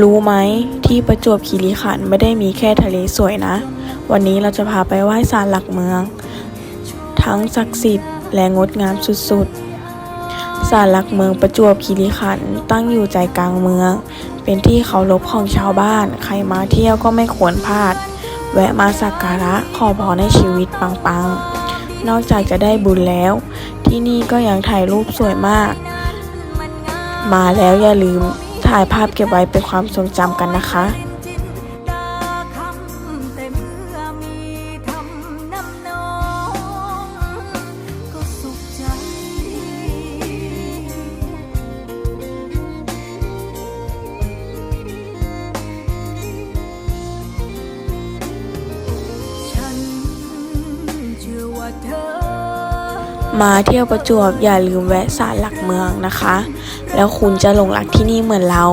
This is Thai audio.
รู้ไหมที่ประจวบคีรีขันธ์ไม่ได้มีแค่ทะเลสวยนะ วันนี้เราจะพาไปไหว้ศาลหลักเมือง ทั้งศักดิ์สิทธิ์และงดงามสุดๆศาลหลักเมืองประจวบคีรีขันธ์ตั้งอยู่ใจกลางเมือง เป็นที่เคารพของชาวบ้าน ใครมาเที่ยวก็ไม่ควรพลาด แวะมาสักการะขอพรให้ชีวิตปังๆ นอกจากจะได้บุญแล้ว ที่นี่ก็ยังถ่ายรูปสวยมาก มาแล้วอย่าลืม ถ่ายภาพเก็บไว้เป็นความทรงจำกันนะคะ มาเที่ยวประจวบอย่าลืมแวะศาลหลักเมืองนะคะ แล้วคุณจะหลงรักที่นี่เหมือนเรา